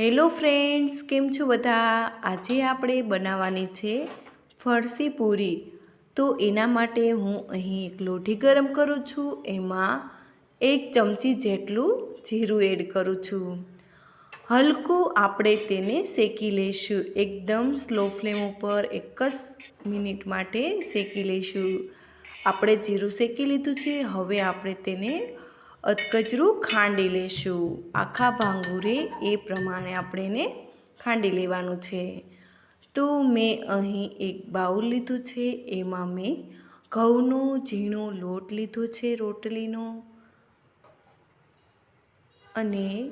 Hello friends, કેમ છો બધા? આજે આપણે બનાવવાની છે ફરસી પૂરી. તો એના માટે હું અહીં એક લોઢી ગરમ કરું છું, એમાં એક ચમચી જેટલું જીરું એડ કરું છું. હલકું આપણે તેને શેકી લઈશું, એકદમ સ્લો ફ્લેમ ઉપર એક જ મિનિટ માટે શેકી લઈશું. આપણે જીરું શેકી લીધું છે, હવે આપણે તેને અધકચરું ખાંડી લેશું. આખા ભાંગુરે એ પ્રમાણે આપણે એને ખાંડી લેવાનું છે. તો મેં અહીં એક બાઉલ લીધું છે. એમાં મેં ઘઉંનો ઝીણો લોટ લીધો છે રોટલીનો. અને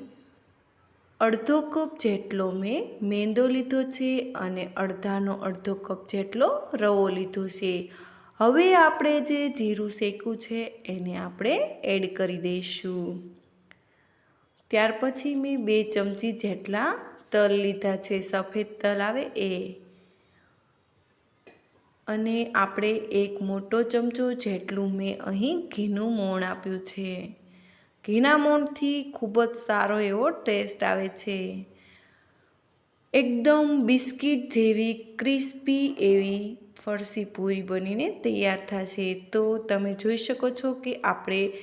અડધો કપ જેટલો મેં મેંદો લીધો છે અને અડધાનો અડધો કપ જેટલો રવો લીધો છે. હવે આપણે જે જીરું શેકું છે, એને આપણે એડ કરી દઈશું. ત્યાર પછી મેં બે ચમચી જેટલા તલ લીધા છે, સફેદ તલ આવે એ. અને આપણે એક મોટો ચમચો જેટલું મેં અહીં ઘીનું મોણ આપ્યું છે. ઘીના મોણથી ખૂબ જ સારો એવો ટેસ્ટ આવે છે. એકદમ બિસ્કિટ જેવી ક્રિસ્પી એવી ફરસી પૂરી બનીને તૈયાર થશે, તો તમે જોઈ શકો છો કે આપણે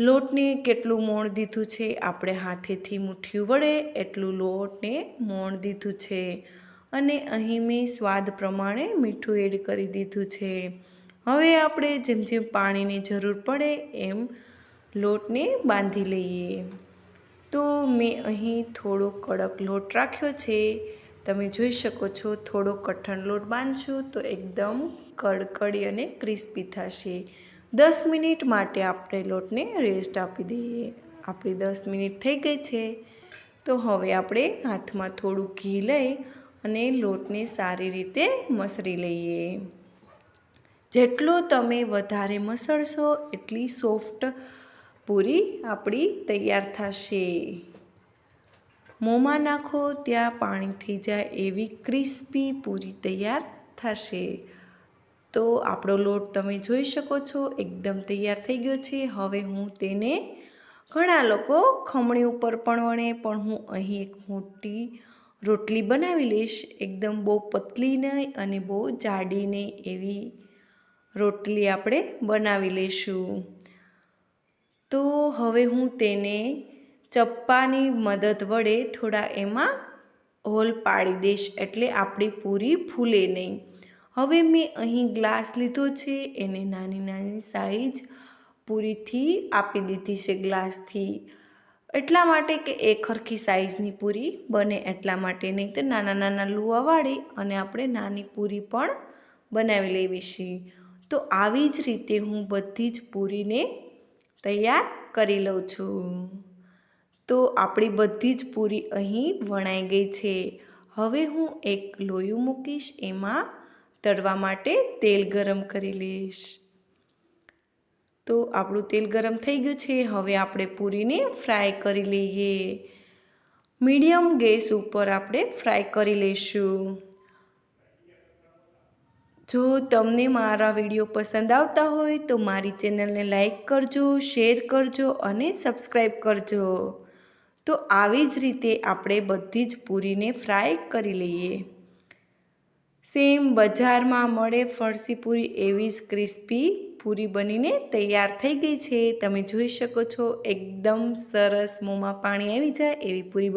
લોટને કેટલું મોણ દીધું છે. આપણે હાથેથી મુઠ્ઠીયું વડે એટલું લોટને મોણ દીધું છે અને અહીં મેં સ્વાદ પ્રમાણે મીઠું એડ કરી દીધું છે. હવે આપણે જેમ જેમ પાણીની જરૂર પડે એમ લોટને બાંધી લઈએ. તો મેં અહીં થોડો કડક લોટ રાખ્યો છે. તમે જોઈ શકો છો, થોડો કઠણ લોટ બાંધશો તો એકદમ કડકડી અને ક્રિસ્પી થશે. દસ મિનિટ માટે આપણે લોટને રેસ્ટ આપી દઈએ. આપણી દસ મિનિટ થઈ ગઈ છે. તો હવે આપણે હાથમાં થોડું ઘી લઈ અને લોટને સારી રીતે મસળી લઈએ. જેટલો તમે વધારે મસળશો, એટલી સોફ્ટ પૂરી આપણી તૈયાર થશે. મોંમાં નાખો, ત્યાં પાણી થઈ જાય એવી ક્રિસ્પી પૂરી તૈયાર થશે. તો આપણો લોટ તમે જોઈ શકો છો, એકદમ તૈયાર થઈ ગયો છે. હવે હું તેને ઘણા લોકો ખમણી ઉપર પણ વણે, પણ હું અહીં એક મોટી રોટલી બનાવી લઈશ. એકદમ બહુ પતલી નહીં અને બહુ જાડી નહીં એવી રોટલી આપણે બનાવી લઈશું. તો હવે હું તેને ચપ્પાની મદદ વડે થોડા એમાં હોલ પાડી દઈશ એટલે આપણી પૂરી ફૂલે નહીં. હવે મેં અહીં ગ્લાસ લીધો છે, એને નાની નાની સાઈઝ પૂરીથી આપી દીધી છે ગ્લાસથી. એટલા માટે કે એ ખરખી સાઈઝની પૂરી બને એટલા માટે, નહીં તો નાના નાના લુવા વાળી અને આપણે નાની પૂરી પણ બનાવી લેવી છે. તો આવી જ રીતે હું બધી જ પૂરીને તૈયાર કરી લઉં છું. તો આપણી બધી જ પૂરી અહીં વણાઈ ગઈ છે. હવે હું એક લોયું મૂકીશ, એમાં તળવા માટે તેલ ગરમ કરી લઈશ. તો આપણું તેલ ગરમ થઈ ગયું છે, હવે આપણે પૂરીને ફ્રાય કરી લઈએ. મીડિયમ ગેસ ઉપર આપણે ફ્રાય કરી લઈશું. જો તમને મારા વીડિયો પસંદ આવતા હોય તો મારી ચેનલને લાઈક કરજો, શેર કરજો અને સબસ્ક્રાઈબ કરજો. તો આવી જ રીતે આપણે બધી જ પૂરીને ફ્રાય કરી લઈએ. સેમ બજારમાં મળે ફરસી પૂરી એવી જ ક્રિસ્પી પૂરી બનીને તૈયાર થઈ ગઈ છે. તમે જોઈ શકો છો, એકદમ સરસ મોંમાં પાણી આવી જાય એવી પૂરી